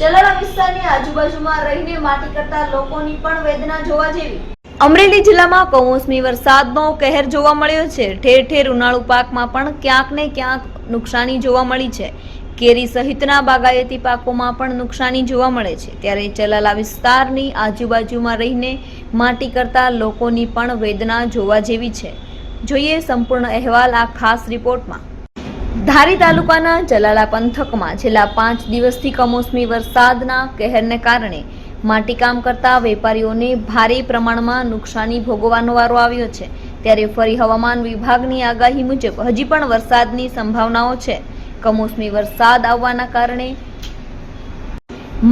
ચલાલા વિસ્તારની આજુબાજુમાં રહીને માટી કરતા લોકોની પણ વેદના જોવા જેવી. અમરેલી જિલ્લામાં કમોસમી વરસાદનો કહેર જોવા મળ્યો છે. ઠેર ઠેર ઉનાળુ પાકમાં પણ ક્યાંક ને ક્યાંક નુકસાની જોવા મળી છે. કેરી સહિતના બાગાયતી પાકોમાં પણ નુકસાની જોવા મળે છે. ત્યારે ચલાલા વિસ્તારની આજુબાજુમાં રહીને માટી કરતા લોકોની પણ વેદના જોવા જેવી છે. જોઈએ સંપૂર્ણ અહેવાલ આ ખાસ રિપોર્ટમાં. ધારી તાલુકાના જલાલા પંથકમાં છેલ્લા પાંચ દિવસથી કમોસમી વરસાદના કહેરને કારણે માટીકામ કરતા વેપારીઓને ભારે પ્રમાણમાં નુકસાની ભોગવવાનો વારો આવ્યો છે. ત્યારે ફરી હવામાન વિભાગની આગાહી મુજબ હજી પણ વરસાદની સંભાવનાઓ છે. કમોસમી વરસાદ આવવાના કારણે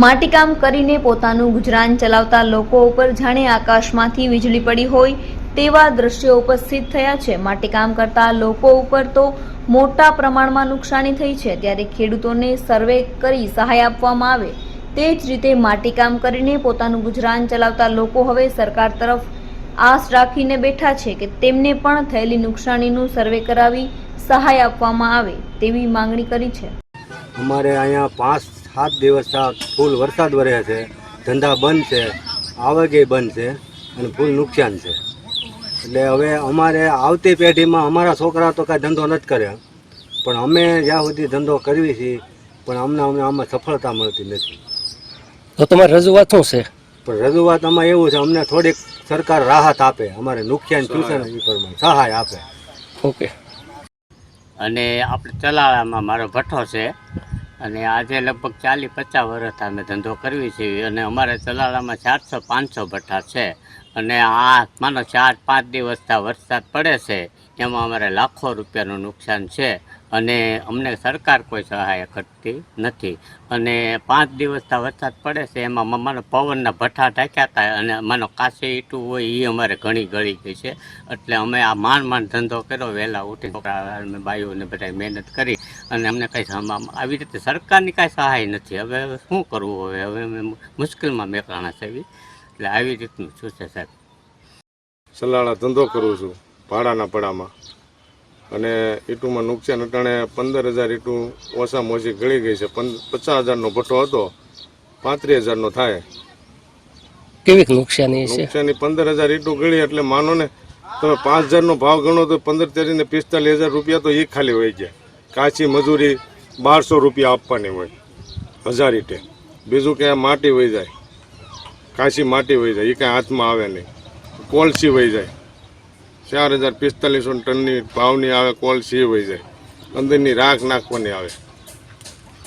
માટીકામ કરીને પોતાનું ગુજરાન ચલાવતા લોકો ઉપર જાણે આકાશમાંથી વીજળી પડી હોય તેવા દ્રશ્યો ઉપસ્થિત થયા છે. માટીકામ કરતા લોકો ઉપર તો મોટા પ્રમાણમાં નુકસાની થઈ છે ત્યારે ખેડૂતોને સર્વે કરી સહાય આપવામાં આવે તે જ રીતે માટીકામ કરીને પોતાનું ગુજરાન ચલાવતા લોકો હવે સરકાર તરફ આશ રાખીને બેઠા છે કે તેમને પણ થયેલી નુકસાનીનું સર્વે કરાવી સહાય આપવામાં આવે તેવી માંગણી કરી છે. અમારે અહીંયા પાંચ, સાત દિવસ ફૂલ વરસાદ વરે છે, ધંધા બંધ છે આવકે બંધ છે અને ફૂલ નુકસાન છે. એટલે હવે અમારે આવતી પેઢીમાં અમારા છોકરા તો કાંઈ ધંધો નથી કરે પણ અમે જ્યાં સુધી ધંધો કરવી છીએ પણ અમને અમને આમાં સફળતા મળતી નથી. તો તમારી રજૂઆત શું છે? પણ રજૂઆત આમાં એવું છે અમને થોડીક સરકાર રાહત આપે અમારે નુકસાન છે ને એ પ્રમાણે સહાય આપે. ઓકે. અને આપણે ચલાળામાં મારો ભઠ્ઠો છે અને આજે લગભગ ચાલીસ પચાસ વર્ષ અમે ધંધો કરવી છીએ અને અમારે ચલાળામાં ચારસો પાંચસો ભઠ્ઠા છે. અને આ માનો ચાર પાંચ દિવસથી વરસાદ પડે છે એમાં અમારે લાખો રૂપિયાનું નુકસાન છે. અને અમને સરકાર કોઈ સહાય કરતી નથી. અને પાંચ દિવસના વરસાદ પડે છે, એમાં માનો પવનના ભઠ્ઠા ઢાંક્યા હતા અને માનો કાચી ઈટું હોય એ અમારે ઘણી ગળી ગઈ છે. એટલે અમે આ માંડ માંડ ધંધો કર્યો, વહેલા ઉઠી છોકરા અને બાઈઓને બધા મહેનત કરી અને અમને કંઈ આવી રીતે સરકારની કાંઈ સહાય નથી. હવે શું કરવું હવે? હવે અમે મુશ્કેલમાં મેકલાણા છે એટલે આવી રીતનું શું છે સાહેબ. સલાડા ધંધો કરું છું, ભાડાના પડામાં. અને ઈટુમાં નુકસાન અટાણે પંદર હજાર ઈટું ઓછામાં ઓછી ગળી ગઈ છે. પચાસ હજારનો ભઠ્ઠો હતો પાંત્રીસ હજારનો થાય. કેવી નુકસાની છે? નુકસાની પંદર હજાર ઈટુ ગળી એટલે માનો ને તમે પાંચ હજારનો ભાવ ગણો તો પંદર તેરીને પિસ્તાલીસ હજાર રૂપિયા તો એ ખાલી હોય ગયા. કાચી મજૂરી બારસો રૂપિયા આપવાની હોય હજાર ઈટે. બીજું કે માટી વહી જાય. કાચી માટી વહી જાય એ કાંઈ હાથમાં આવે નહીં. કોલસી વહી જાય. ચાર હજાર પિસ્તાલીસો ટનની ભાવની આવે કોલ સી હોય જાય. અંદરની રાખ નાખવાની આવે.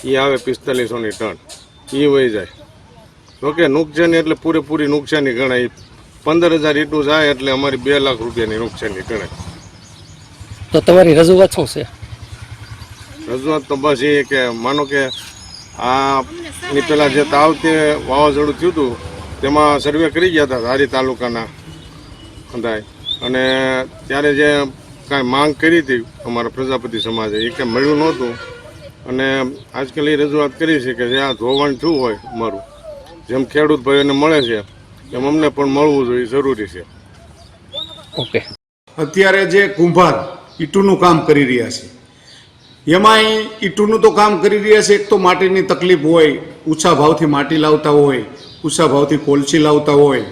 એ આવે પિસ્તાલીસોની ટન. એ વહી જાય. જોકે નુકસાની એટલે પૂરેપૂરી નુકસાની ગણાય. પંદર હજાર એટલું જાય એટલે અમારી બે લાખ રૂપિયાની નુકસાની ગણાય. તો તમારી રજૂઆત શું છે? રજૂઆત તો બસ એ કે માનો કે આ ની પેલા જે તાવ તે વાવાઝોડું થયું હતું તેમાં સર્વે કરી ગયા હતા ધારી તાલુકાના અંદાય. અને ત્યારે જે કાંઈ માંગ કરી હતી અમારા પ્રજાપતિ સમાજે એ કંઈ મળ્યું નહોતું. અને આજકાલ એ રજૂઆત કરી છે કે જે આ ધોવાણ થયું હોય અમારું જેમ ખેડૂત ભાઈઓને મળે છે એમ અમને પણ મળવું જોઈએ જરૂરી છે. ઓકે. અત્યારે જે કુંભાર ઈટુનું કામ કરી રહ્યા છે એમાં ઈટુનું તો કામ કરી રહ્યા છે એક તો માટીની તકલીફ હોય ઊંચા ભાવથી માટી લાવતા હોય ઊંચા ભાવથી કોલસી લાવતા હોય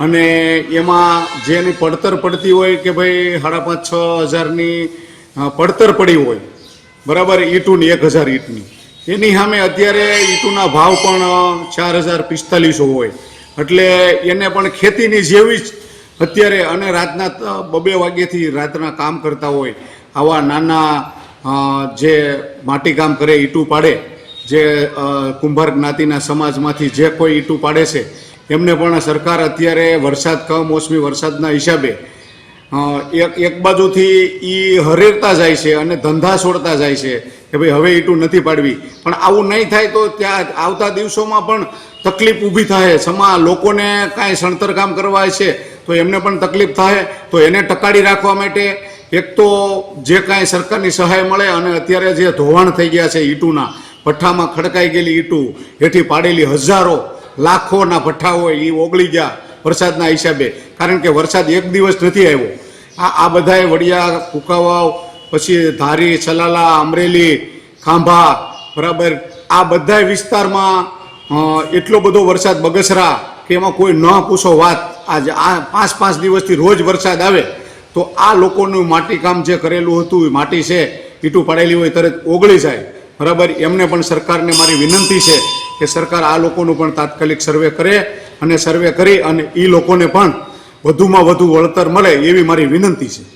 અને એમાં જેની પડતર પડતી હોય કે ભાઈ સાડા પાંચ, છ હજારની પડતર પડી હોય, બરાબર, ઈંટુની એક હજાર ઈંટની. એની સામે અત્યારે ઈંટુના ભાવ પણ ચાર હજાર પિસ્તાલીસો હોય. એટલે એને પણ ખેતીની જેવી જ અત્યારે અને રાતના બબે વાગ્યાથી રાતના કામ કરતા હોય, આવા નાના જે જે માટીકામ કરે, ઈંટું પાડે, જે કુંભાર જ્ઞાતિના સમાજમાંથી જે કોઈ ઈંટું પાડે છે એમને પણ સરકાર અત્યારે વરસાદ કમોસમી વરસાદના હિસાબે એક એક બાજુથી એ હરેરતા જાય છે અને ધંધા છોડતા જાય છે કે ભાઈ હવે ઈટું નથી પાડવી. પણ આવું નહીં થાય તો ત્યાં આવતા દિવસોમાં પણ તકલીફ ઊભી થાય. સમા લોકોને કાંઈ સણતર કામ કરવા છે તો એમને પણ તકલીફ થાય. તો એને ટકાડી રાખવા માટે એક તો જે કાંઈ સરકારની સહાય મળે અને અત્યારે જે ધોવાણ થઈ ગયા છે ઈટુના, ભઠ્ઠામાં ખડકાઈ ગયેલી ઈટું, હેઠી પાડેલી હજારો લાખોના ભઠ્ઠા હોય એ ઓગળી ગયા વરસાદના હિસાબે. કારણ કે વરસાદ એક દિવસ નથી આવ્યો. આ આ બધાએ વડિયા, કુકાવાવ, પછી ધારી, સલાલા, અમરેલી, ખાંભા, બરાબર. આ બધા વિસ્તારમાં એટલો બધો વરસાદ બગસરા કે એમાં કોઈ ન પૂછો વાત. આજે, આ પાંચ પાંચ દિવસથી રોજ વરસાદ આવે. તો આ લોકોનું માટીકામ જે કરેલું હતું, એ માટી છે, ઈટું પાડેલી હોય તરત ઓગળી જાય. બરાબર. એમને પણ સરકારને મારી વિનંતી છે કે સરકાર આ લોકોનું પણ તાત્કાલિક સર્વે કરે અને સર્વે કરી અને એ લોકોને પણ વધુમાં વધુ વળતર મળે એવી મારી વિનંતી છે.